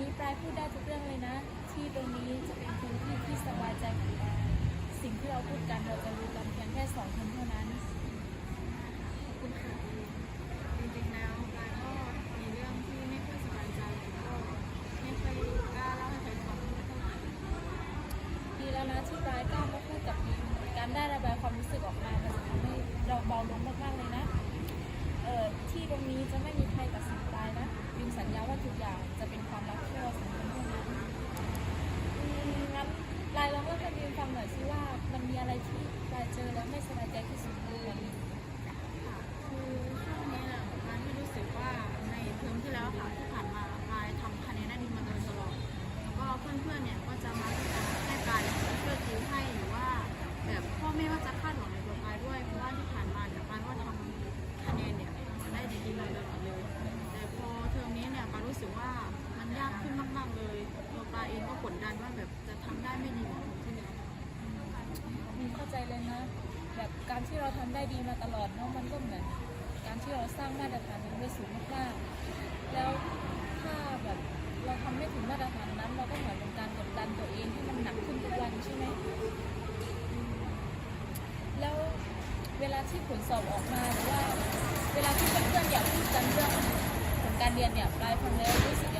นนี้ปลายพูดได้ทุกเรื่องเลยนะ ที่ตรงนี้จะเป็นพื้นที่ที่สบายใจของปลายสิ่งที่เราพูดกันเราจะรู้กันเพียงแค่สองคนเท่านั้นขอบคุณค่ะจริงๆแล้วปลายก็มีเรื่องที่ไม่ค่อยสบายใจแล้วก็ไม่ค่อยกล้าเล่าให้ใครฟังเท่าไหร่ดีแล้วนะที่ปลายกล้ามาพูดกับยิมการได้ระบายความรู้สึกออกมามันจะทำให้เราเบาลงมากๆเลยนะเอ่อที่ตรงนี้จะไม่มีใครตัดสินปลายนะยิมสัญญาว่าทุกอย่างจะเป็นความ ใจเลยนะ แบบการที่เราทำได้ดีมาตลอดเนาะมันก็เหมือนการที่เราสร้างมาตรฐานมันไว้สูงมากๆแล้วถ้าแบบเราทำไม่ถึงมาตรฐานนั้น เราก็เหมือนเป็นการกดดันตัวเองที่มันหนักขึ้นทุกวันใช่ไหมแล้วเวลาที่ผลสอบออกมาหรือว่า เวลาที่เพื่อนๆอยากพูดกันเรื่องผลการเรียนเนี่ยปลายฟังแล้วรู้สึก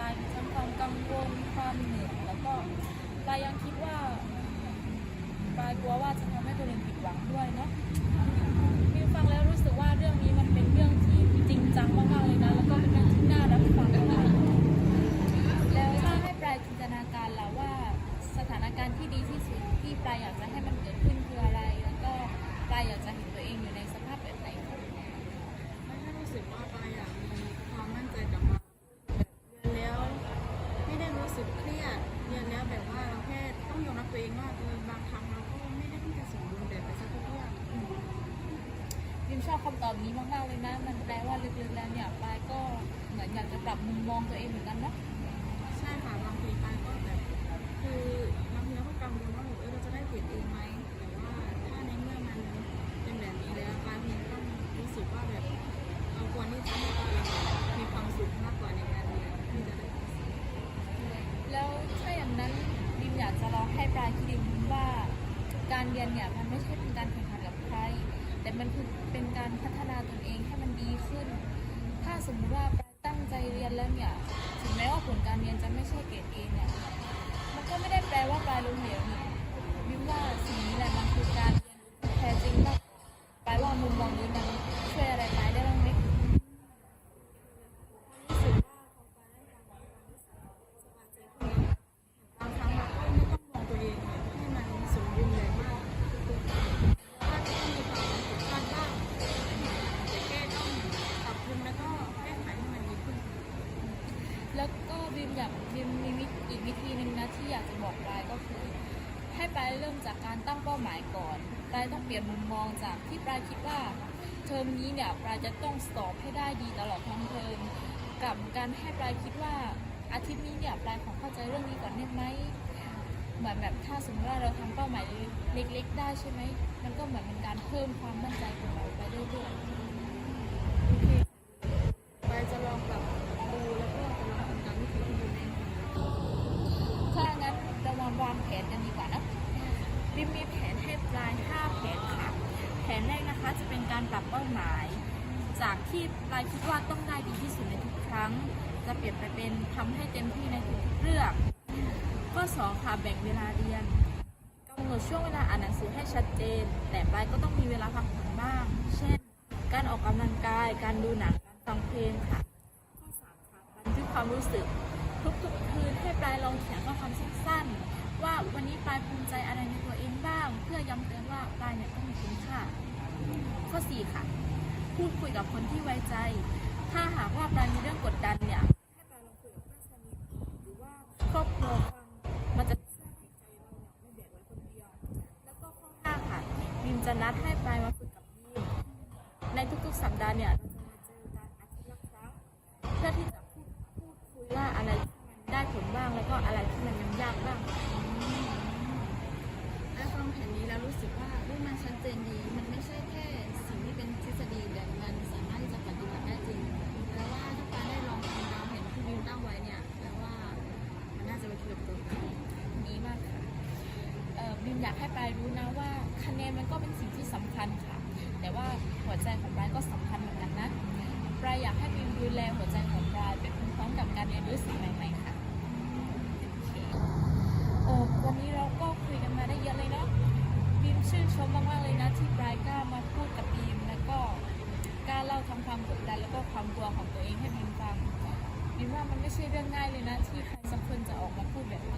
ดันทั้งความกังวลความเหนื่อยแล้วก็ปลายยังคิดว่าปลายกลัวว่าจะทำให้ตัวเองผิดหวังด้วยเนาะยินฟังแล้วรู้สึกว่าเรื่องนี้มัน มชอบคำตอบนี้มากๆเลยนะ มันแปลว่าลึกๆแล้วเนี่ยปายก็เหมือนอยากจะปรับมุมมองตัวเองเหมือนกันนะใช่ค่ะบางทีปายก็แบบคือบางทีเราก็กังวลว่าเออเราจะได้เกรดเองไหมแต่ว่าถ้าในเมื่อมันเป็นแบบนี้แล้วปายเองต้องรู้สึกว่าแบบเราควรที่จะให้ตัวเองมีความสุขมากกว่าในการเรียนที่จะได้แล้วถ้าอย่างนั้นยิมอยากจะลองให้ปลายคิดดิมว่า การเรียนเนี่ยมันไม่ใช่เป็นการแข่งขันกับใคร แต่มันคือเป็นการพัฒนาตนเองให้มันดีขึ้น ถ้าสมมติว่าตั้งใจเรียนแล้วเนี่ย ถึงแม้ว่าผลการเรียนจะไม่ใช่เกรด แล้วก็บิมอยากบิมมีวิธีอีกวิธีหนึ่งนะที่อยากจะบอกปลายก็คือ ให้ปลายเริ่มจากการตั้งเป้าหมายก่อนปลายต้องเปลี่ยนมุมมองจากที่ปลายคิดว่า เทอมนี้เนี่ยปลายจะต้องสอบให้ได้ดีตลอดทั้งเทอมกับการให้ปลายคิดว่าอาทิตย์นี้เนี่ยปลายขอเข้าใจเรื่องนี้ก่อนได้ไหมเหมือนแบบถ้าสมมติว่าเราทำเป้าหมายเล็ก ๆ ได้ใช่ไหมมันก็เหมือนเป็นการเพิ่มความมั่นใจของเราไปเรื่อยๆิมมีแผนให้ปลาย 5 แผนค่ะ แผนแรกนะคะจะเป็นการปรับเป้าหมาย จากที่ปลายคิดว่าต้องได้ดีที่สุดในทุกครั้ง จะเปลี่ยนไปเป็นทำให้เต็มที่ในทุกเรื่องข้อ2ค่ะแบ่งเวลาเรียนกำหนดช่วงเวลาอ่านหนังสือให้ชัดเจน แต่ปลายก็ต้องมีเวลาพักผ่อนบ้าง เช่น การออกกำลังกาย การดูหนัง การฟังเพลงค่ะข้อ3ค่ะบันทึกความรู้สึกทุก ว่าวันนี้ปลายภูมิใจอะไรในตัวเองบ้าง เพื่อย้ำเตือนว่าปลายเนี่ยต้องมีคุณค่า ข้อ 4 ค่ะ พูดคุยกับคนที่ไว้ใจ ถ้าหากว่าปลายมีเรื่องกดดัน และฟังแผนนี้แล้วรู้สึกว่ามันชัดเจนดี มันไม่ใช่แค่สิ่งที่เป็นทฤษฎีแต่มันสามารถที่จะปฏิบัติได้จริงแปลว่าถ้าการได้ลองทำตามแผนที่บิวตั้งไว้เนี่ยแปลว่ามันน่าจะเป็นประโยชน์ต่อเราดีมากค่ะเอ่อบิมอยากให้ปลายรู้นะว่าคะแนนมันก็เป็นสิ่งที่สำคัญค่ะ แต่ว่าหัวใจของปลายก็สำคัญเหมือนกันนะปลายอยากให้บิมดูแลหัวใจของปลายไปพร้อมๆกับการเรียนรู้สิ่งใหม่ๆค่ะโอเคเออวันนี้เราก็คุยกันมาได้เยอะเลยเนาะบิมชื่นชมมากๆเลยนะที่ปลายกล้ามาพูดกับบิมแล้วก็กล้าเล่าทำ ความกดดันแล้วก็ความกลัวของตัวเองให้บินฟังบินว่ามันไม่ใช่เรื่องง่ายเลยนะที่ใครสักคนจะออกมาพูดแบบนี้